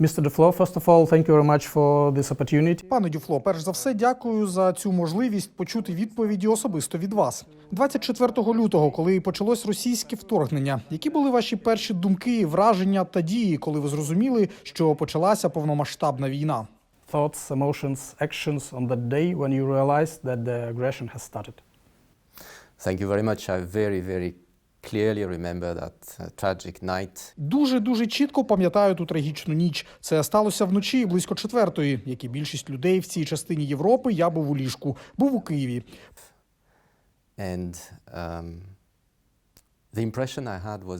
Mr. Duflo, first of all, thank you very much for this opportunity. Пане Дюфло, перш за все, дякую за цю можливість почути відповіді особисто від вас. 24 лютого, коли почалось російське вторгнення, які були ваші перші думки, враження та дії, коли ви зрозуміли, що почалася повномасштабна війна? Thoughts, emotions, actions on that day when you realized that the aggression has started. Thank you very much. I very, very clearly remember that uh, tragic night. Дуже дуже чітко пам'ятаю ту трагічну ніч. Це сталося вночі близько четвертої, як і більшість людей в цій частині Європи. Я був у ліжку, був у Києві. And um, the impression I had was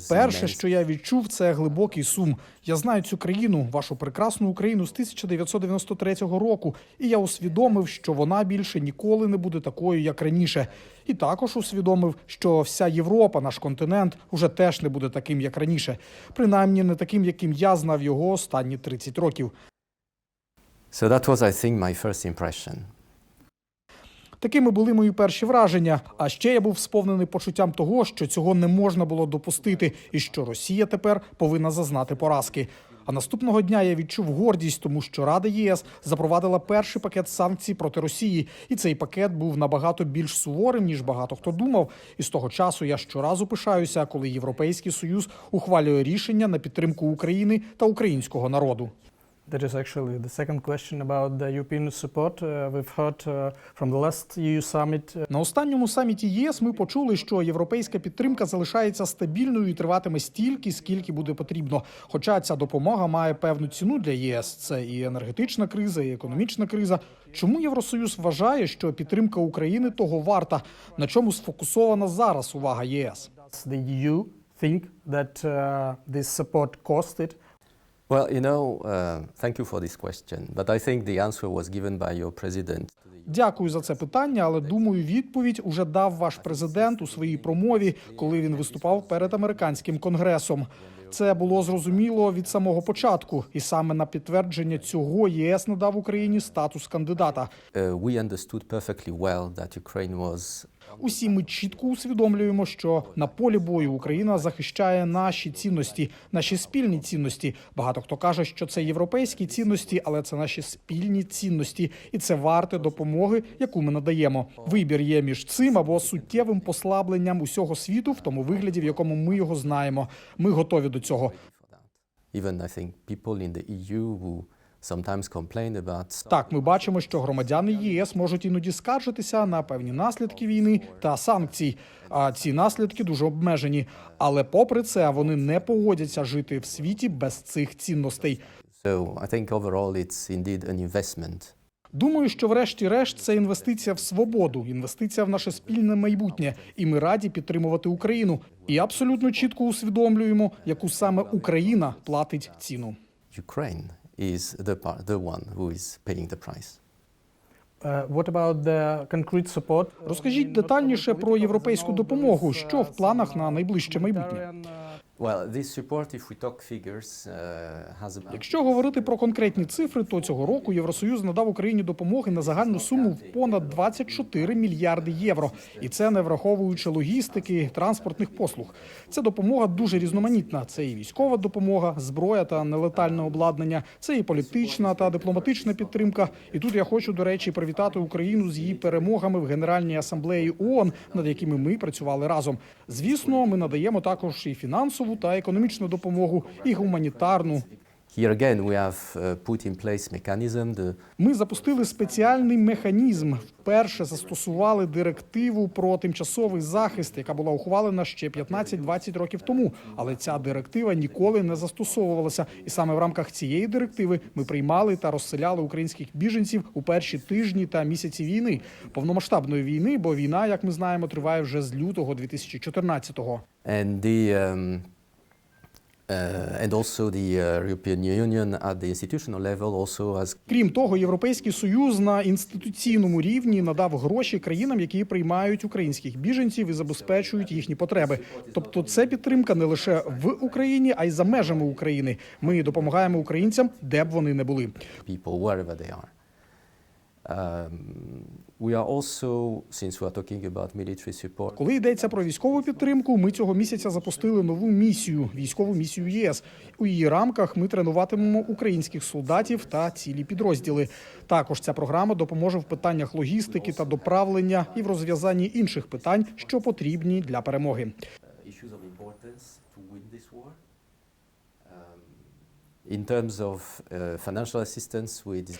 Перше, що я відчув, це глибокий сум. Я знаю цю країну, вашу прекрасну Україну з 1993 року, і я усвідомив, що вона більше ніколи не буде такою, як раніше. І також усвідомив, що вся Європа, наш континент, уже теж не буде таким, як раніше, принаймні не таким, яким я знав його останні 30 років. So that was, I think, my first impression. Такими були мої перші враження. А ще я був сповнений почуттям того, що цього не можна було допустити, і що Росія тепер повинна зазнати поразки. А наступного дня я відчув гордість, тому що Рада ЄС запровадила перший пакет санкцій проти Росії, і цей пакет був набагато більш суворим ніж багато хто думав. І з того часу я щоразу пишаюся, коли Європейський союз ухвалює рішення на підтримку України та українського народу. That is actually the second question about the European support. Uh, we've heard uh, from the last EU summit uh, На останньому саміті ЄС ми почули, що європейська підтримка залишається стабільною і триватиме стільки, скільки буде потрібно. Хоча ця допомога має певну ціну для ЄС. Це і енергетична криза, і економічна криза. Чому Євросоюз вважає, що підтримка України того варта? На чому сфокусована зараз увага ЄС? the EU think that uh, this support cost it? Well, you know, uh, thank you for this question, but I think the answer was given by your president. Дякую за це питання, але думаю, відповідь уже дав ваш президент у своїй промові, коли він виступав перед американським конгресом. Це було зрозуміло від самого початку, і саме на підтвердження цього ЄС надав Україні статус кандидата. Was Усі ми чітко усвідомлюємо, що на полі бою Україна захищає наші цінності, наші спільні цінності. Багато хто каже, що це європейські цінності, але це наші спільні цінності, і це варте допомоги, яку ми надаємо. Вибір є між цим або суттєвим послабленням усього світу в тому вигляді, в якому ми його знаємо. Ми готові до цього. sometimes complain about Так, ми бачимо, що громадяни ЄС можуть іноді скаржитися на певні наслідки війни та санкцій. А ці наслідки дуже обмежені. Але попри це, вони не погодяться жити в світі без цих цінностей. So I think overall it's indeed an investment. Думаю, що врешті-решт це інвестиція в свободу, інвестиція в наше спільне майбутнє, і ми раді підтримувати Україну. І абсолютно чітко усвідомлюємо, яку саме Україна платить ціну. Ukraine is the, par- the one who is paying the price. Uh, what about the concrete support? Розкажіть детальніше про європейську допомогу. Що в планах на найближче майбутнє? Uh, Якщо говорити про конкретні цифри, то цього року Євросоюз надав Україні допомоги на загальну суму в понад 24 мільярди євро, і це не враховуючи логістики, транспортних послуг. Ця допомога дуже різноманітна. Це і військова допомога, зброя та нелетальне обладнання, це і політична та дипломатична підтримка. І тут я хочу, до речі, привітати Україну з її перемогами в Генеральній асамблеї ООН, над якими ми працювали разом. Звісно, ми надаємо також і фінансову та економічну допомогу, і гуманітарну. The Ми запустили спеціальний механізм. Вперше застосували директиву про тимчасовий захист, яка була ухвалена ще 15-20 років тому. Але ця директива ніколи не застосовувалася. І саме в рамках цієї директиви ми приймали та розселяли українських біженців у перші тижні та місяці війни, повномасштабної війни, бо війна, як ми знаємо, триває вже з лютого 2014-го. And uh, also the uh, European Union at the institutional level also has Крім того, Європейський союз на інституційному рівні надав гроші країнам, які приймають українських біженців і забезпечують їхні потреби. Тобто, це підтримка не лише в Україні, а й за межами України. Ми допомагаємо українцям, де б вони не були. people wherever they are. Um, we are also, since we are talking about military support, Коли йдеться про військову підтримку, ми цього місяця запустили нову місію військову місію ЄС. У її рамках ми тренуватимемо українських солдатів та цілі підрозділи. Також ця програма допоможе в питаннях логістики та доправлення і в розв'язанні інших питань, що потрібні для перемоги.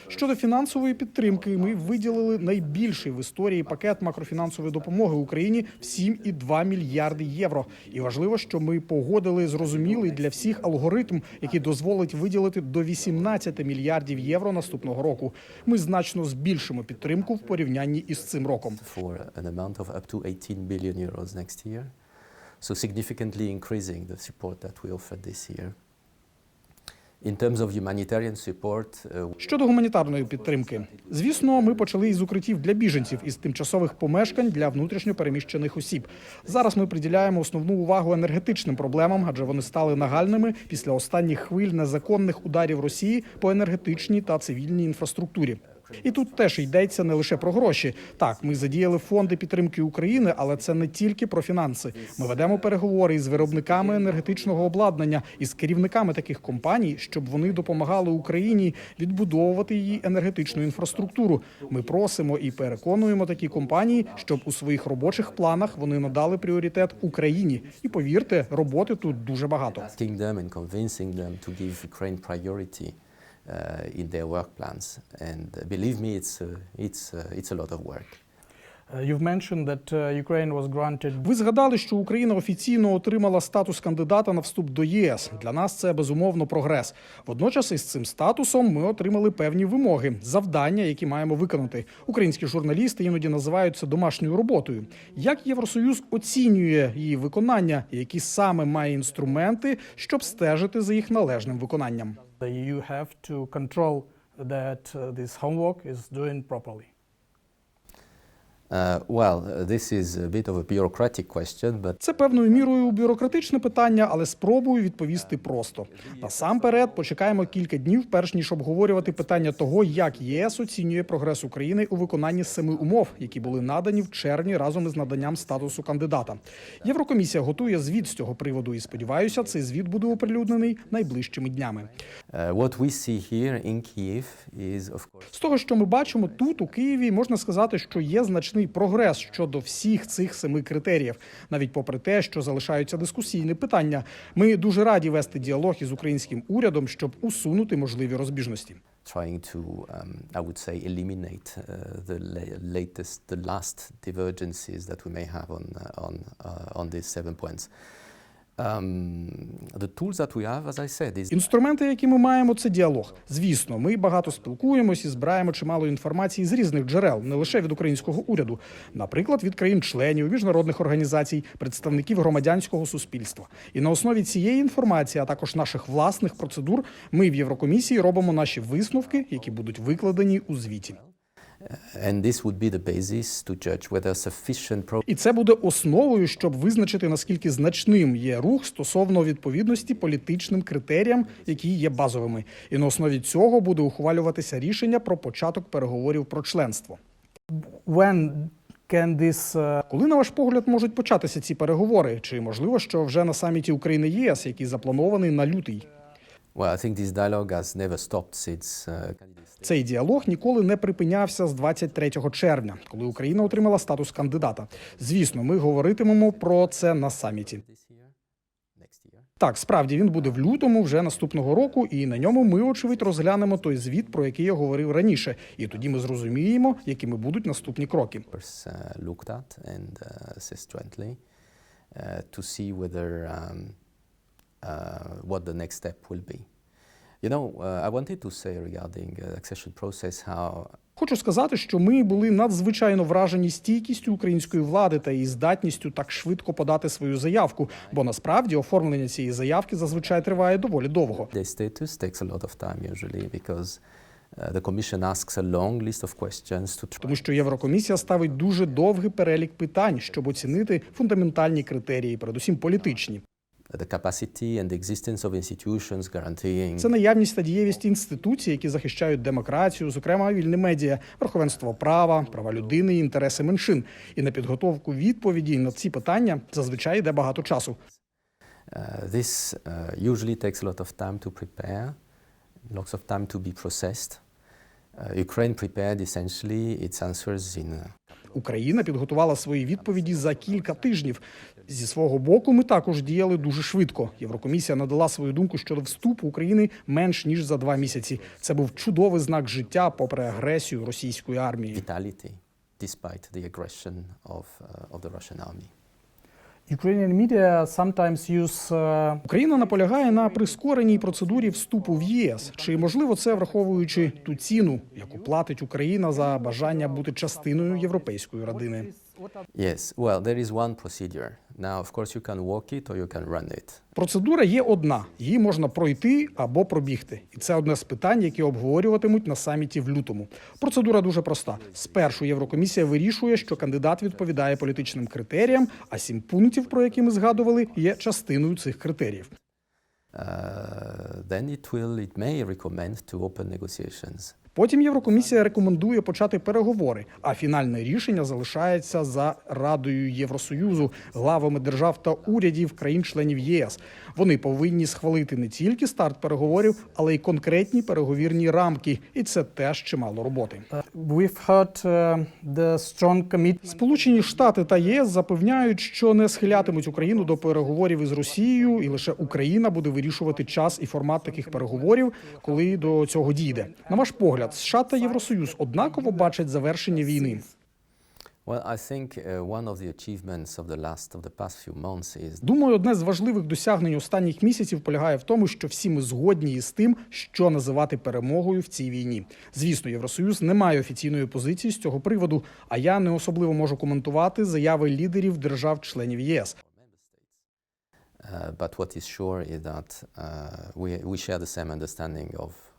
Щодо фінансової підтримки, ми виділили найбільший в історії пакет макрофінансової допомоги Україні в 7,2 мільярди євро. І важливо, що ми погодили зрозумілий для всіх алгоритм, який дозволить виділити до 18 мільярдів євро наступного року. Ми значно збільшимо підтримку в порівнянні із цим роком. for an amount of up to 18 billion euros next year. So significantly increasing the support that we offered this year. In terms of humanitarian support, uh, Щодо гуманітарної підтримки, звісно, ми почали із укриттів для біженців із тимчасових помешкань для внутрішньо переміщених осіб. Зараз ми приділяємо основну увагу енергетичним проблемам, адже вони стали нагальними після останніх хвиль незаконних ударів Росії по енергетичній та цивільній інфраструктурі. І тут теж йдеться не лише про гроші. Так, ми задіяли фонди підтримки України, але це не тільки про фінанси. Ми ведемо переговори із виробниками енергетичного обладнання і з керівниками таких компаній, щоб вони допомагали Україні відбудовувати її енергетичну інфраструктуру. Ми просимо і переконуємо такі компанії, щоб у своїх робочих планах вони надали пріоритет Україні. І повірте, роботи тут дуже багато. Uh, in their work plans. And uh, believe me, it's, uh, it's, it's a lot of work. Uh, you've mentioned that granted Ви згадали, що Україна офіційно отримала статус кандидата на вступ до ЄС. Для нас це безумовно прогрес. Водночас із цим статусом ми отримали певні вимоги, завдання, які маємо виконати. Українські журналісти іноді називають це домашньою роботою. Як Євросоюз оцінює її виконання, і які саме має інструменти, щоб стежити за їх належним виконанням? you have to control that uh, this homework is doing properly. Uh, well, uh, this is a bit of a bureaucratic question, but Це певною мірою бюрократичне питання, але спробую відповісти просто. Насамперед, почекаємо кілька днів, перш ніж обговорювати питання того, як ЄС оцінює прогрес України у виконанні семи умов, які були надані в червні разом із наданням статусу кандидата. Єврокомісія готує звіт з цього приводу, і сподіваюся, цей звіт буде оприлюднений найближчими днями. uh, what we see here in Kiev is, of course, З того, що ми бачимо тут, у Києві, можна сказати, що є значний прогрес щодо всіх цих семи критеріїв, навіть попри те, що залишаються дискусійні питання. Ми дуже раді вести діалог із українським урядом, щоб усунути можливі розбіжності. trying to, um, I would say, eliminate uh, the latest, the last divergences that we may have on, uh, on, uh, on these seven points. Інструменти, які ми маємо, це діалог. Звісно, ми багато спілкуємось і збираємо чимало інформації з різних джерел, не лише від українського уряду, наприклад, від країн-членів, міжнародних організацій, представників громадянського суспільства. І на основі цієї інформації, а також наших власних процедур, ми в Єврокомісії робимо наші висновки, які будуть викладені у звіті. І це буде основою, щоб визначити наскільки значним є рух стосовно відповідності політичним критеріям, які є базовими. І на основі цього буде ухвалюватися рішення про початок переговорів про членство. When can this uh, Коли, на ваш погляд, можуть початися ці переговори? Чи можливо, що вже на саміті України ЄС, який запланований на лютий? Цей діалог ніколи не припинявся з 23 червня, коли Україна отримала статус кандидата. Звісно, ми говоритимемо про це на саміті. Так, справді він буде в лютому вже наступного року, і на ньому ми, очевидь, розглянемо той звіт, про який я говорив раніше. І тоді ми зрозуміємо, якими будуть наступні кроки. Uh, uh, uh, to see whether um, uh, what the next step will be. You know, uh, I wanted to say regarding uh, accession process how Хочу сказати, що ми були надзвичайно вражені стійкістю української влади та її здатністю так швидко подати свою заявку, бо насправді оформлення цієї заявки зазвичай триває доволі довго. their status takes a lot of time usually because uh, the Commission asks a long list of questions to try Тому що Єврокомісія ставить дуже довгий перелік питань, щоб оцінити фундаментальні критерії, передусім політичні. The capacity and the existence of institutions guaranteeing Це наявність та дієвість інституцій, які захищають демократію, зокрема вільне медіа, верховенство права, права людини, і інтереси меншин. І на підготовку відповіді на ці питання зазвичай йде багато часу. Uh, this uh, usually takes a lot of time to prepare, lots of time to be processed. Uh, Ukraine prepared essentially its answers in uh, Україна підготувала свої відповіді за кілька тижнів. Зі свого боку, ми також діяли дуже швидко. Єврокомісія надала свою думку щодо вступу України менш ніж за два місяці. Це був чудовий знак життя, попри агресію російської армії. vitality despite the aggression of, uh, of the Russian army. Ukrainian media sometimes use uh, Україна наполягає на прискореній процедурі вступу в ЄС. Чи можливо це враховуючи ту ціну, яку платить Україна за бажання бути частиною європейської родини? Yes, well, there is one procedure. Now, of course, you can walk it or you can run it. Процедура є одна: її можна пройти або пробігти, і це одне з питань, які обговорюватимуть на саміті в лютому. Процедура дуже проста. Спершу Єврокомісія вирішує, що кандидат відповідає політичним критеріям, а сім пунктів, про які ми згадували, є частиною цих критеріїв. Uh, then it will, it may recommend to open negotiations. Потім Єврокомісія рекомендує почати переговори, а фінальне рішення залишається за Радою Євросоюзу, главами держав та урядів країн-членів ЄС. Вони повинні схвалити не тільки старт переговорів, але й конкретні переговірні рамки. І це теж чимало роботи. commitment Сполучені Штати та ЄС запевняють, що не схилятимуть Україну до переговорів із Росією, і лише Україна буде вирішувати час і формат таких переговорів, коли до цього дійде. На ваш погляд, США та Євросоюз однаково бачать завершення війни. Uh, Думаю, одне з важливих досягнень останніх місяців полягає в тому, що всі ми згодні із тим, що називати перемогою в цій війні. Звісно, Євросоюз не має офіційної позиції з цього приводу, а я не особливо можу коментувати заяви лідерів держав-членів ЄС. Uh, but what is sure is that uh, we share the same understanding of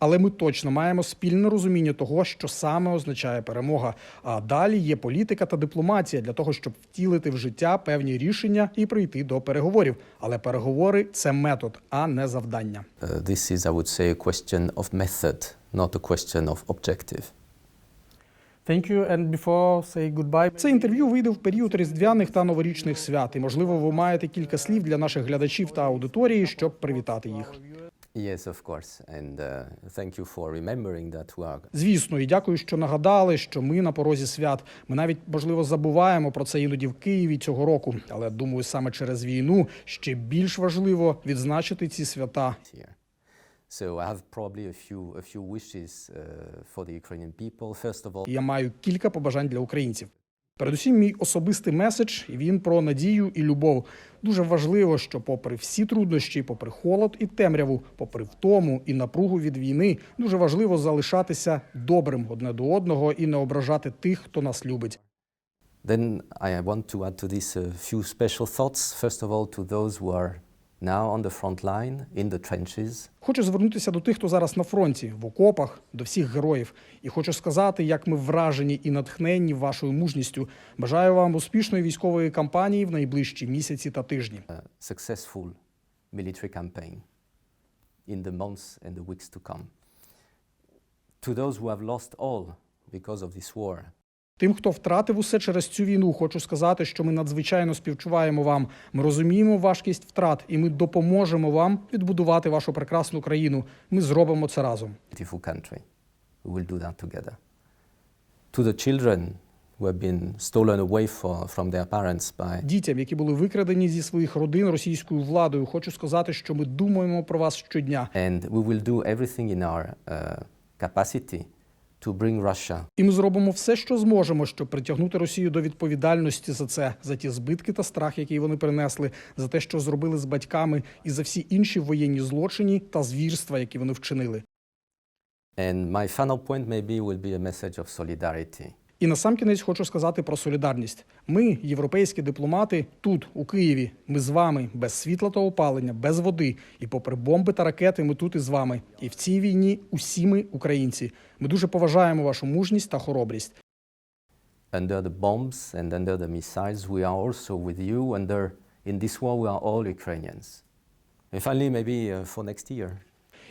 Але ми точно маємо спільне розуміння того, що саме означає перемога. А далі є політика та дипломатія для того, щоб втілити в життя певні рішення і прийти до переговорів. Але переговори це метод, а не завдання. uh, this is, I would say, a question of method, not a question of objective. Thank you. And before say goodbye, Це інтерв'ю вийде в період різдвяних та новорічних свят. І можливо, ви маєте кілька слів для наших глядачів та аудиторії, щоб привітати їх. Yes, of course, and uh, thank you for remembering that we are Звісно, і дякую, що нагадали, що ми на порозі свят. Ми навіть можливо забуваємо про це іноді в Києві цього року. Але думаю, саме через війну ще більш важливо відзначити ці свята. So I have probably a few a few wishes uh, for the Ukrainian people. First of all, Я маю кілька побажань для українців. Передусім, мій особистий меседж він про надію і любов. Дуже важливо, що, попри всі труднощі, попри холод і темряву, попри втому і напругу від війни, дуже важливо залишатися добрим одне до одного і не ображати тих, хто нас любить. then I want to add to this a few special thoughts. First of all, to those who are now on the front line in the trenches. Хочу звернутися до тих, хто зараз на фронті, в окопах, до всіх героїв. І хочу сказати, як ми вражені і натхненні вашою мужністю. Бажаю вам успішної військової кампанії в найближчі місяці та тижні. a successful military campaign in the months and the weeks to come. To those who have lost all because of this war, Тим, хто втратив усе через цю війну, хочу сказати, що ми надзвичайно співчуваємо вам. Ми розуміємо важкість втрат, і ми допоможемо вам відбудувати вашу прекрасну країну. Ми зробимо це разом. we will do that together. To the children who have been stolen away from their parents by Дітям, які були викрадені зі своїх родин російською владою, хочу сказати, що ми думаємо про вас щодня. and we will do everything in our uh, capacity to bring Russia І ми зробимо все, що зможемо, щоб притягнути Росію до відповідальності за це, за ті збитки та страх, який вони принесли, за те, що зробили з батьками, і за всі інші воєнні злочини та звірства, які вони вчинили. And my final point maybe will be a message of solidarity. І насамкінець хочу сказати про солідарність. Ми, європейські дипломати, тут, у Києві. Ми з вами без світла та опалення, без води. І попри бомби та ракети, ми тут із вами. І в цій війні усі ми українці. Ми дуже поважаємо вашу мужність та хоробрість. Under the bombs and under the missiles, we are also with you under in this war, we are all Ukrainians. And finally, maybe uh, for next year,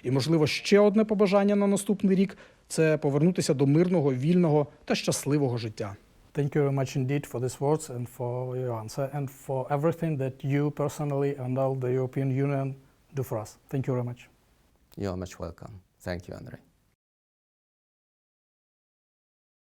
І, можливо, ще одне побажання на наступний рік це повернутися до мирного, вільного та щасливого життя. Thank you very much indeed for these words and for your answer and for everything that you personally and all the European Union do for us. Thank you very much. you are much welcome. Thank you, Andrei.